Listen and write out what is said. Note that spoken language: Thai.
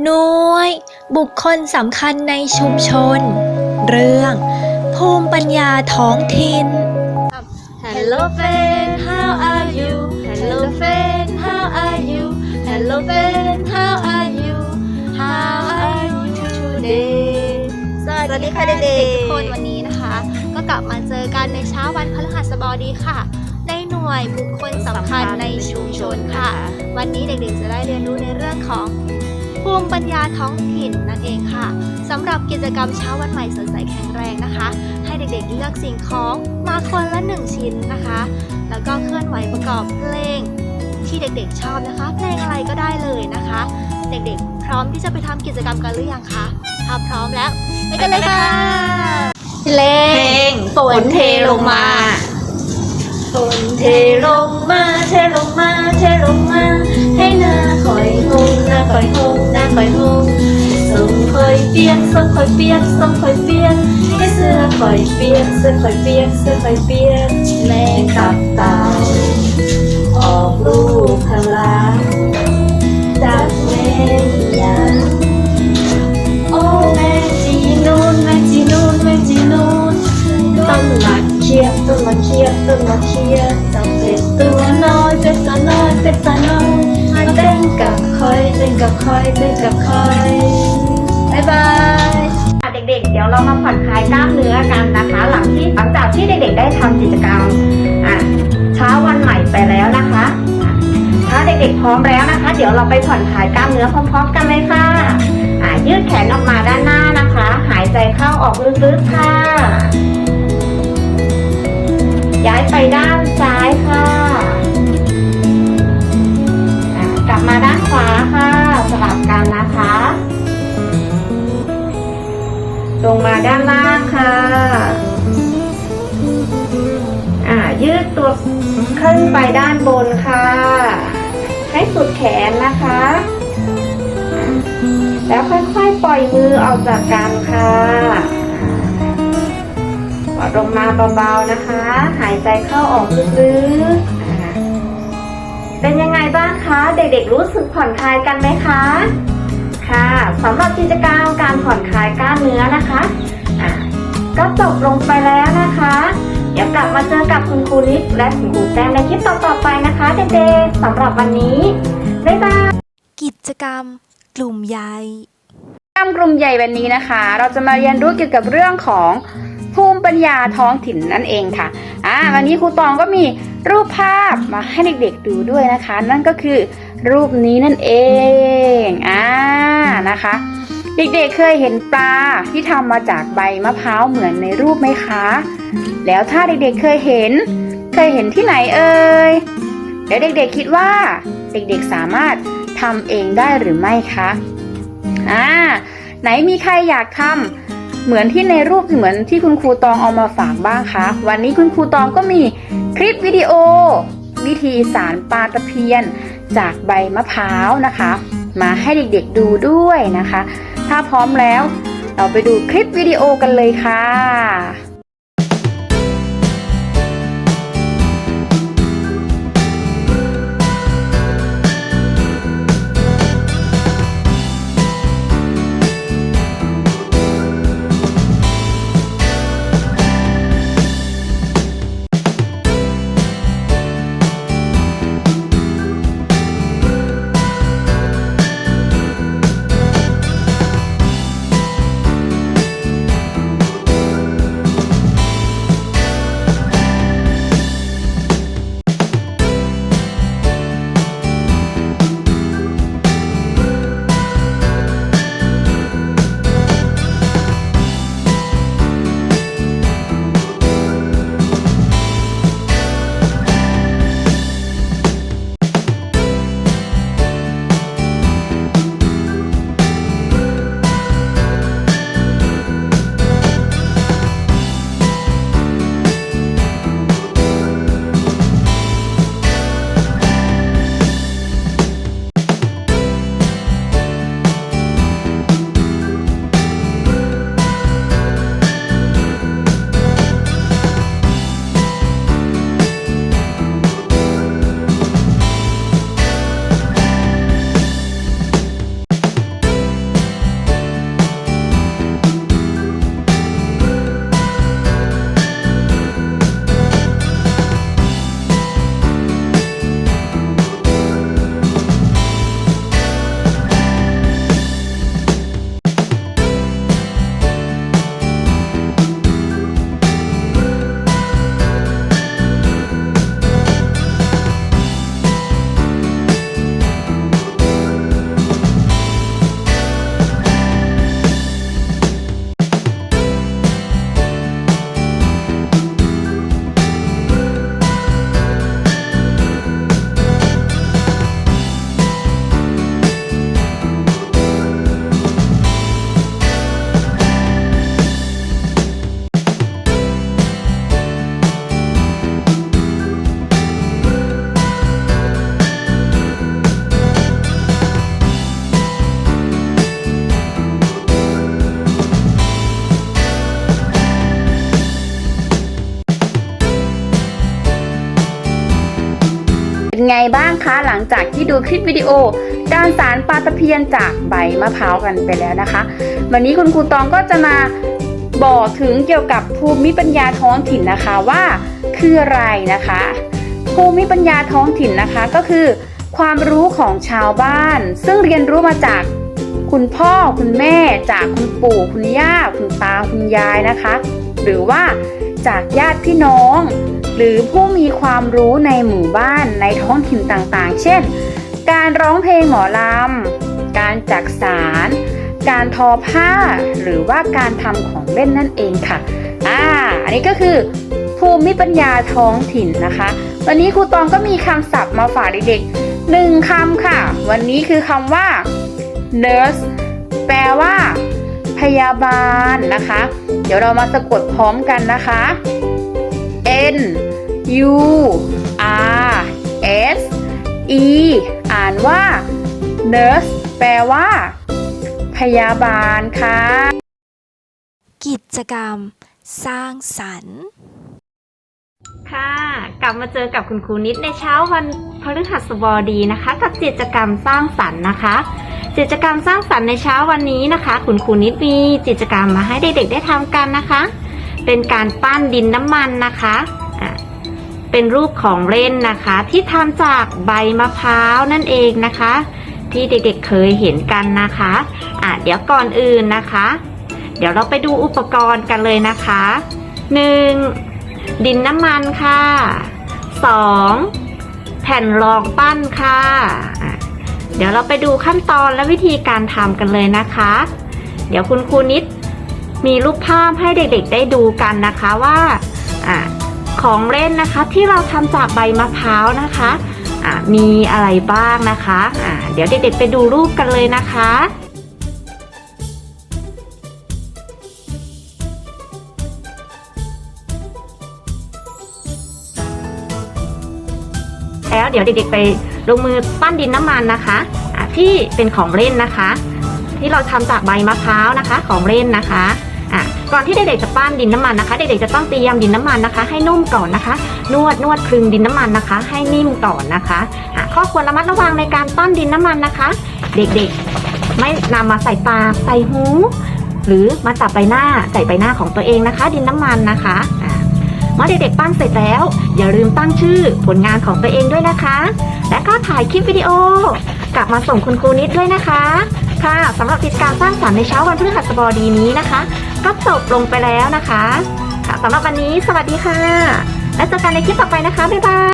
หน่วย บุคคลสำคัญในชุมชน เรื่อง ภูมิปัญญาท้องถิ่น Hello friend how are you Hello friend how are you Hello friend how are you How are you today สวัสดีค่ะเด็กๆทุกคนวันนี้นะคะ ก็กลับมาเจอกันในเช้าวันพฤหัสบดีค่ะ ในหน่วยบุคคลสำคัญในชุมชนค่ะ วันนี้เด็กๆจะได้เรียนรู้ในเรื่องของ ภูมิปัญญาท้องถิ่นนั่นเองค่ะสำหรับกิจกรรมเช้าวันใหม่สดใสแข็งแรงนะคะ ให้เด็กๆเลือกสิ่งของมาคนละหนึ่งชิ้นนะคะ แล้วก็เคลื่อนไหวประกอบเพลง ที่เด็กๆชอบนะคะ เพลงอะไรก็ได้เลยนะคะ เด็กๆ พร้อมที่จะไปทำกิจกรรมกันหรือยังคะถ้าพร้อมแล้วไปกันเลยค่ะเพลเพลงงฝนเทลงมาฝนเทลงมาเทลงมาเทลงมาให้หน้า คอยหงหน้าคอยหงหน้าคอยหงส่งคอยเปียกส่งคอยเปียกส่งคอยเปียกให้เสื้อคอยเปียกเสื้อคอยเปียกเสื้อคอยเปียกแม่กับเต่าออกลูกพลาจากแม่ยาโอ้แม่จีนูนแม่จีนูนแม่จีนูนต้นมะเขียบต้นมะเขียบต้นมะเขียบ กับคอยเต้นกับคอยบายบายค่ะเด็กๆ เดี๋ยวเรามาผ่อนคลายกล้ามเนื้อกันนะคะ หลังที่หลังจากที่เด็กๆ ได้ทำกิจกรรมอะเช้าวันใหม่ไปแล้วนะคะ ถ้าเด็กๆ พร้อมแล้วนะคะ เดี๋ยวเราไปผ่อนคลายกล้ามเนื้อพร้อมๆ กันเลยค่ะอะยืดแขนออกมาด้านหน้านะคะ หายใจเข้าออกลึกๆค่ะ ย้ายไปด้านซ้ายค่ะอะกลับมาด้านขวาค่ะ สลับกันนะคะ ลงมาด้านล่างค่ะ อ่า ยืดตัวขึ้นไปด้านบนค่ะ ให้สุดแขนนะคะ แล้วค่อยๆปล่อยมือออกจากกันค่ะกดลงมาเบาๆนะคะ หายใจเข้าออกลึกๆ เป็นยังไงบ้างคะ เด็กๆรู้สึกผ่อนคลายกันไหมคะ ค่ะสำหรับกิจกรรมการผ่อนคลายกล้ามเนื้อนะคะอะก็จบลงไปแล้วนะคะ เดี๋ยวกลับมาเจอกับคุณครูลิศและคุณครูแต้มในคลิปต่อๆไปนะคะ เด็กๆสำหรับวันนี้ บ๊ายบาย กิจกรรม กลุ่มใหญ่กรรมกลุ่มใหญ่วันนี้นะคะ เราจะมาเรียนรู้เกี่ยวกับเรื่องของภู มิปัญญาท้องถิ่นนั่นเองค่ะอ่าวันนี้ครูตองก็มีรูปภาพมาให้เด็กๆดูด้วยนะคะ นั่นก็คือรูปนี้นั่นเองอ่านะคะ เด็กๆเคยเห็นปลาที่ทำมาจากใบมะพร้าวเหมือนในรูปไหมคะ แล้วถ้าเด็กๆเคยเห็น เคยเห็นที่ไหนเอ่ยเดี๋ยวเด็กๆคิดว่า เด็กๆสามารถทำเองได้หรือไม่คะอ่าไหนมีใครอยากทำ เหมือนที่ในรูปเหมือนที่คุณครูตองเอามาฝากบ้างคะวันนี้คุณครูตองก็มีคลิปวิดีโอ วิธีสารปลาตะเพียน จากใบมะพร้าวนะคะ มาให้เด็กๆดูด้วยนะคะ ถ้าพร้อมแล้ว เราไปดูคลิปวิดีโอกันเลยค่ะ ไงบ้างคะหลังจากที่ดูคลิปวิดีโอ การสารปลาตะเพียนจากใบมะพร้าวกันไปแล้วนะคะ วันนี้คุณครูตองก็จะมาบอกถึงเกี่ยวกับภูมิปัญญาท้องถิ่นนะคะว่าคืออะไรนะคะ ภูมิปัญญาท้องถิ่นนะคะก็คือ ความรู้ของชาวบ้าน ซึ่งเรียนรู้มาจากคุณพ่อคุณแม่จากคุณปู่คุณย่าคุณตาคุณยายนะคะ หรือว่า จากญาติพี่น้อง หรือผู้มีความรู้ในหมู่บ้านในท้องถิ่นต่างๆ เช่น การร้องเพลงหมอลำ การจักสาร การทอผ้า หรือว่าการทำของเล่นนั่นเองค่ะ อ่า อันนี้ก็คือภูมิปัญญาท้องถิ่นนะคะ วันนี้ครูตองก็มีคำศัพท์มาฝากเด็กๆหนึ่งคำค่ะ วันนี้คือคำว่า nurse แปลว่า พยาบาลนะคะ เดี๋ยวเรามาสะกดพร้อมกันนะคะ N U R S E อ่านว่า nurse แปลว่า พยาบาลค่ะ กิจกรรม สร้างสรรค์ค่ะ กลับมาเจอกับคุณครูนิดในเช้าวันพฤหัสบดีนะคะ กับกิจกรรมสร้างสรรค์นะคะ กิจกรรมสร้างสรรค์ในเช้าวันนี้นะคะ คุณครูนิดมีกิจกรรมมาให้เด็กๆได้ทำกันนะคะ เป็นการปั้นดินน้ำมันนะคะเป็นรูปของเล่นนะคะ ที่ทำจากใบมะพร้าวนั่นเองนะคะ ที่เด็กๆเคยเห็นกันนะคะอะเดี๋ยวก่อนอื่นนะคะ เดี๋ยวเราไปดูอุปกรณ์กันเลยนะคะหนึ่งดินน้ำมันค่ะ 2. แผ่นรองปั้นค่ะอะ เดี๋ยวเราไปดูขั้นตอนและวิธีการทำกันเลยนะคะ เดี๋ยวคุณครูนิดมีรูปภาพให้เด็กๆ ได้ดูกันนะคะว่าอของเล่นนะคะที่เราทำจากใบมะพร้าวนะคะะมีอะไรบ้างนะคะะเดี๋ยวเด็กๆ ไปดูรูปกันเลยนะคะแล้วเดี๋ยวเด็กๆ ไป ลงมือปั้นดินน้ำมันนะคะะที่เป็นของเล่นนะคะ ที่เราทำจากใบมะพร้าวนะคะ ของเล่นนะคะะก่อนที่เด็กๆจะปั้นดินน้ำมันนะคะ เด็กๆจะต้องเตรียมดินน้ำมันนะคะ ให้นุ่มก่อนนะคะ นวดนวดคลึงดินน้ำมันนะคะ ให้นิ่มก่อนนะคะะข้อควรระมัดระวังในการปั้นดินน้ำมันนะคะ เด็กๆไม่นำมาใส่ปากใส่หูหรือมาจับใบหน้าใส่ใบหน้าของตัวเองนะคะ ดินน้ำมันนะคะ เมื่อเด็กๆปั้นเสร็จแล้ว อย่าลืมตั้งชื่อผลงานของตัวเองด้วยนะคะ และก็ถ่ายคลิปวิดีโอ กลับมาส่งคุณครูนิดด้วยนะคะ ค่ะสำหรับกิจกรรมสร้างสรรค์ในเช้าวันพฤหัสบดีนี้นะคะ ก็จบลงไปแล้วนะคะ ค่ะสำหรับวันนี้สวัสดีค่ะ และเจอกันในคลิปต่อไปนะคะบ๊ายบาย